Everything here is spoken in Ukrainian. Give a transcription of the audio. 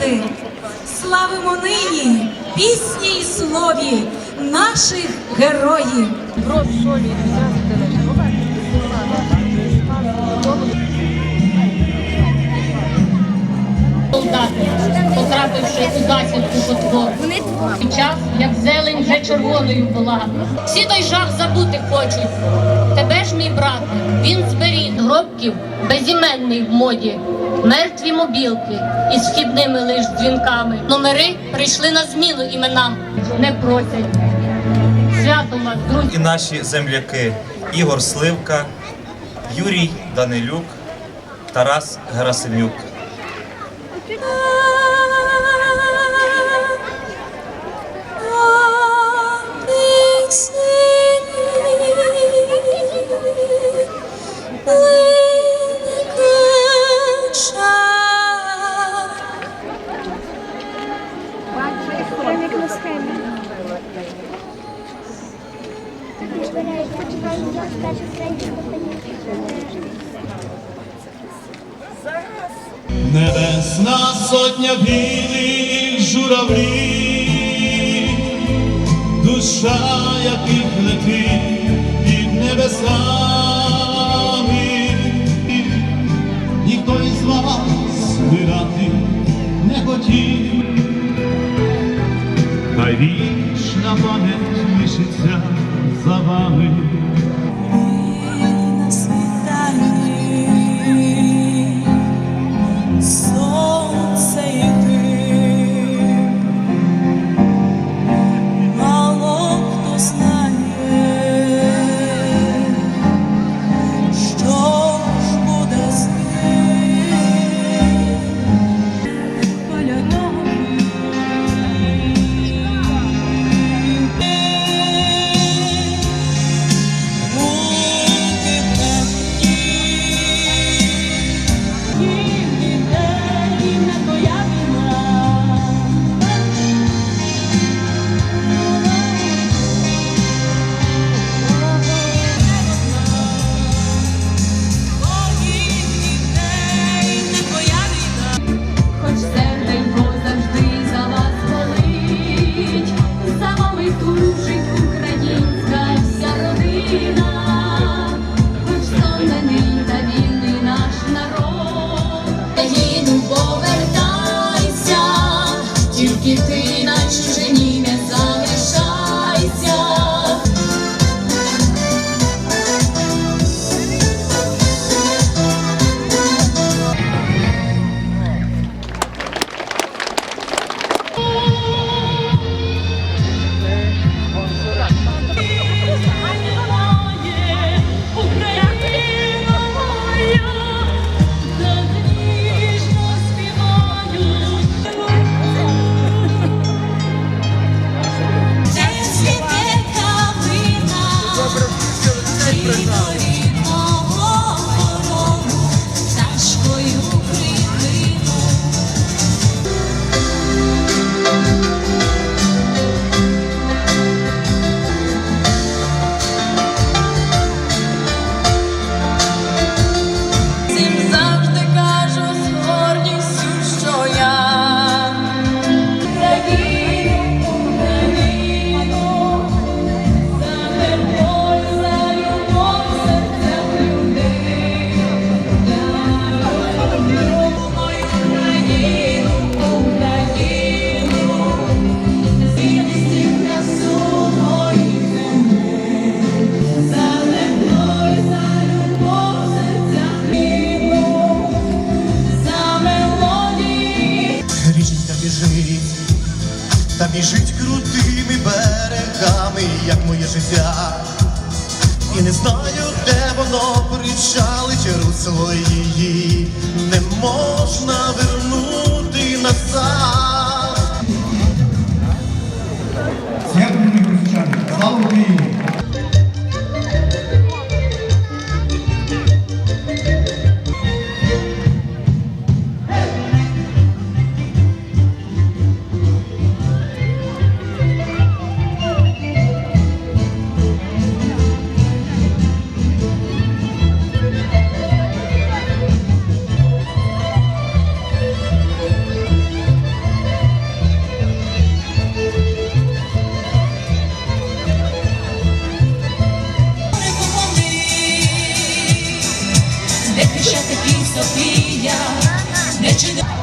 народи, славимо нині пісні й слові наших героїв. солдати, потрапивши у засідку потвору. Під час, як зелень вже червоною була. Всі той жах забути хочуть. Тебе ж, мій брате, він зберіг гробків безіменний в моді. Мертві мобілки із вхідними лиш дзвінками. Номери прийшли на зміну іменам, не просять. Свято вас, друзі. і наші земляки Ігор Сливка, Юрій Данилюк, Тарас Герасимюк. Небесна сотня білих журавлів, душа яких летить під небесами, життя. І не знаю, де воно причалить русло її, не можна вернути назад. Слава Україні! Софія, не читай.